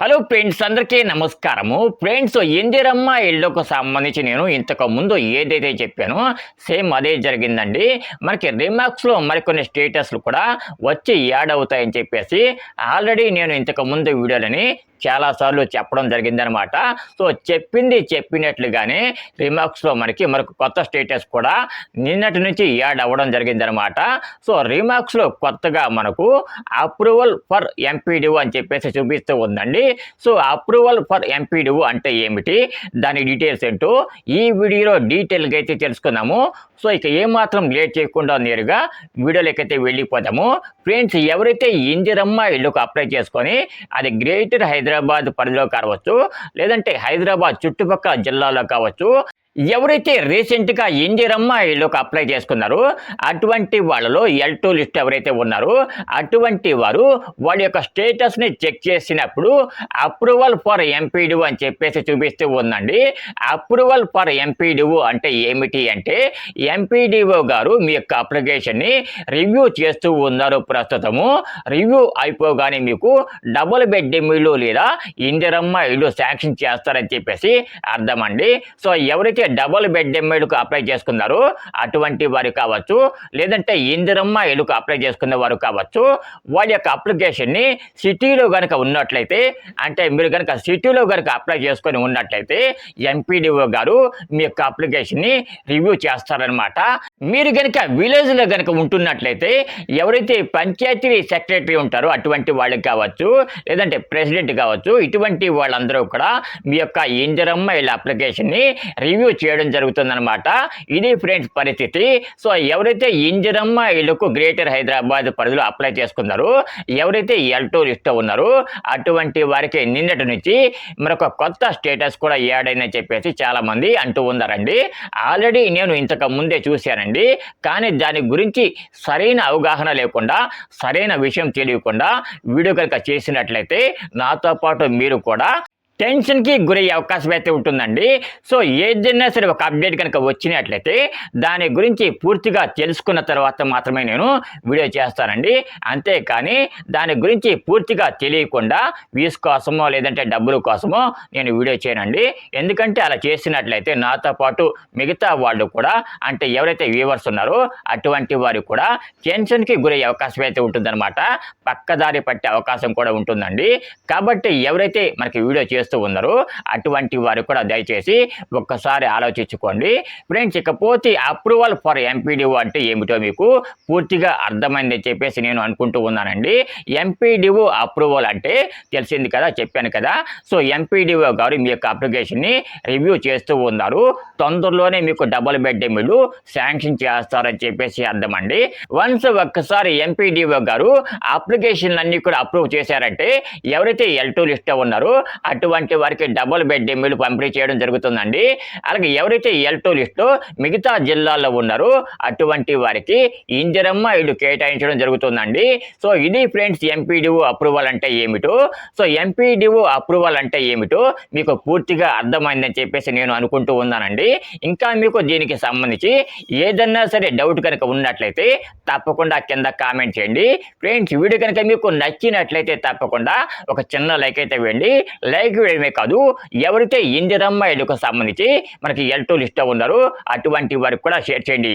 Hello friends అందరికీ నమస్కారము. Friends Indiramma ఇళ్ళకు సంబంధించి నేను ఇంతకు ముందు ఏదైతే చెప్పానో సేమ్ అదే జరిగిందండి. మనకి రిమార్క్స్లో మరికొన్ని స్టేటస్లు కూడా వచ్చి యాడ్ అవుతాయని చెప్పేసి ఆల్రెడీ నేను ఇంతకు ముందు వీడియోలని చాలాసార్లు చెప్పడం జరిగిందనమాట. సో చెప్పింది చెప్పినట్లుగానే రిమాక్స్లో మనకి మరొక కొత్త స్టేటస్ కూడా నిన్నటి నుంచి యాడ్ అవ్వడం జరిగిందనమాట. సో రిమార్క్స్లో కొత్తగా మనకు అప్రూవల్ ఫర్ ఎంపీడీఓ అని చెప్పేసి చూపిస్తూ ఉందండి. సో అప్రూవల్ ఫర్ ఎంపీడీఓ అంటే ఏమిటి? దాని డీటెయిల్స్ ఏంటో ఈ వీడియోలో డీటెయిల్గా అయితే తెలుసుకుందాము. సో ఇక ఏమాత్రం లేట్ చేయకుండా నేరుగా వీడియోలోకైతే వెళ్ళిపోదాము. ఫ్రెండ్స్ ఎవరైతే ఇందిరమ్మ ఇళ్ళకు అప్లై చేసుకొని అది గ్రేటర్ హైదరాబాద్ పరిధిలో కావచ్చు లేదంటే హైదరాబాద్ చుట్టుపక్కల జిల్లాలో కావచ్చు ఎవరైతే రీసెంట్గా ఇందిరమ్మ ఇళ్ళకు అప్లై చేసుకున్నారో అటువంటి వాళ్ళలో ఎల్ టూ లిస్ట్ ఎవరైతే ఉన్నారో అటువంటి వారు వాళ్ళ యొక్క స్టేటస్ని చెక్ చేసినప్పుడు అప్రూవల్ ఫర్ ఎంపీడు అని చెప్పేసి చూపిస్తూ ఉందండి. అప్రూవల్ ఫర్ ఎంపీడు అంటే ఏమిటి అంటే ఎంపీడీఓ గారు మీ యొక్క అప్లికేషన్ని రివ్యూ చేస్తూ ఉన్నారు ప్రస్తుతము. రివ్యూ అయిపోగానే మీకు డబుల్ బెడ్ ఇల్లు లేదా ఇందిరమ్మ ఇల్లు శాంక్షన్ చేస్తారని చెప్పేసి అర్థమండి. సో ఎవరైతే డబుల్ బెడ్ ఎమ్మెల్యేకు అప్లై చేసుకున్నారో. అటువంటి వారు కావచ్చు లేదంటే ఇందిరమ్మ ఇల్లుకు అప్లై చేసుకున్న వారు కావచ్చు వాళ్ళ యొక్క అప్లికేషన్ని సిటీలో కనుక ఉన్నట్లయితే అంటే మీరు కనుక సిటీలో కనుక అప్లై చేసుకొని ఉన్నట్లయితే ఎంపీడీఓ గారు మీ యొక్క అప్లికేషన్ని రివ్యూ చేస్తారనమాట మీరు కనుక విలేజ్లో కనుక ఉంటున్నట్లయితే ఎవరైతే పంచాయతీ సెక్రటరీ ఉంటారో అటువంటి వాళ్ళకి కావచ్చు లేదంటే ప్రెసిడెంట్ కావచ్చు ఇటువంటి వాళ్ళందరూ కూడా మీ యొక్క ఇందిరమ్మ ఇళ్ళ అప్లికేషన్ని రివ్యూ చేయడం జరుగుతుందన్నమాట. ఇది ఫ్రెండ్స్ పరిస్థితి. సో ఎవరైతే ఇంజరమ్మ ఇళ్ళకు గ్రేటర్ హైదరాబాద్ పరిధిలో అప్లై చేసుకున్నారో ఎవరైతే ఎల్ టూ లిస్ట్ ఉన్నారో అటువంటి వారికి నిన్నటి నుంచి మరొక కొత్త స్టేటస్ కూడా ఏడైందని చెప్పేసి చాలామంది అంటూ ఉన్నారండి. ఆల్రెడీ నేను ఇంతకు ముందే చూశానండి. కానీ దాని గురించి సరైన అవగాహన లేకుండా సరైన విషయం తెలియకుండా వీడియో కనుక చేసినట్లయితే నాతో పాటు మీరు కూడా టెన్షన్కి గురయ్యే అవకాశం అయితే ఉంటుందండి. సో ఏదైనా సరే ఒక అప్డేట్ కనుక వచ్చినట్లయితే దాని గురించి పూర్తిగా తెలుసుకున్న తర్వాత మాత్రమే నేను వీడియో చేస్తానండి. అంతేకాని దాని గురించి పూర్తిగా తెలియకుండా వ్యూస్ కోసమో లేదంటే డబ్బుల కోసమో నేను వీడియో చేయనండి. ఎందుకంటే అలా చేసినట్లయితే నాతో పాటు మిగతా వాళ్ళు కూడా అంటే ఎవరైతే వ్యూవర్స్ ఉన్నారో అటువంటి వారు కూడా టెన్షన్కి గురయ్యే అవకాశం అయితే ఉంటుందన్నమాట. పక్కదారి పట్టే అవకాశం కూడా ఉంటుందండి. కాబట్టి ఎవరైతే మనకి వీడియో చేస్తూ ఉన్నారు. అటువంటి వారు కూడా దయచేసి ఒక్కసారి ఆలోచించుకోండి. ఫ్రెండ్స్ ఇకపోతే అప్రూవల్ ఫర్ ఎంపీడీఓ అంటే ఏమిటో మీకు పూర్తిగా అర్థమైందని చెప్పేసి నేను అనుకుంటూ ఉన్నానండి. ఎంపీడీఓ అప్రూవల్ అంటే తెలిసింది కదా చెప్పాను కదా. సో ఎంపీడీఓ గారు మీ యొక్క అప్లికేషన్ని రివ్యూ చేస్తూ ఉన్నారు. తొందరలోనే మీకు డబుల్ బెడ్ ఎమ్మెల్యూ శాంక్షన్ చేస్తారని చెప్పేసి అర్థమండి. వన్స్ ఒక్కసారి ఎంపీడీఓ గారు అప్లికేషన్లు అన్ని కూడా అప్రూవ్ చేశారంటే ఎవరైతే ఎల్ టూ లిస్ట్ ఉన్నారో అటువంటి వారికి డబుల్ బెడ్ ఎమ్మెల్యూ పంపిణీ చేయడం జరుగుతుందండి. అలాగే ఎవరైతే ఎల్ టూ మిగతా జిల్లాల్లో ఉన్నారో అటువంటి వారికి ఇందిరమ్మ ఇల్లు కేటాయించడం జరుగుతుందండి. సో ఇది ఫ్రెండ్స్ ఎంపీడీఓ అప్రూవల్ అంటే ఏమిటో? సో ఎంపీడీఓ అప్రూవల్ అంటే ఏమిటో మీకు పూర్తిగా అర్థమైందని చెప్పేసి నేను అనుకుంటూ ఉన్నానండి. ఇంకా మీకు దీనికి సంబంధించి ఏదన్నా సరే డౌట్ కనుక ఉన్నట్లయితే తప్పకుండా కింద కామెంట్ చేయండి. ఫ్రెండ్స్ వీడియో కనుక మీకు నచ్చినట్లయితే తప్పకుండా ఒక చిన్న లైక్ అయితే వేయండి. లైక్ వేయడమే కాదు ఎవరైతే ఇందిరమ్మ ఇళ్ళకు సంబంధించి మనకి ఎల్టో లిస్ట్ ఉన్నారో అటువంటి వారికి కూడా షేర్ చేయండి.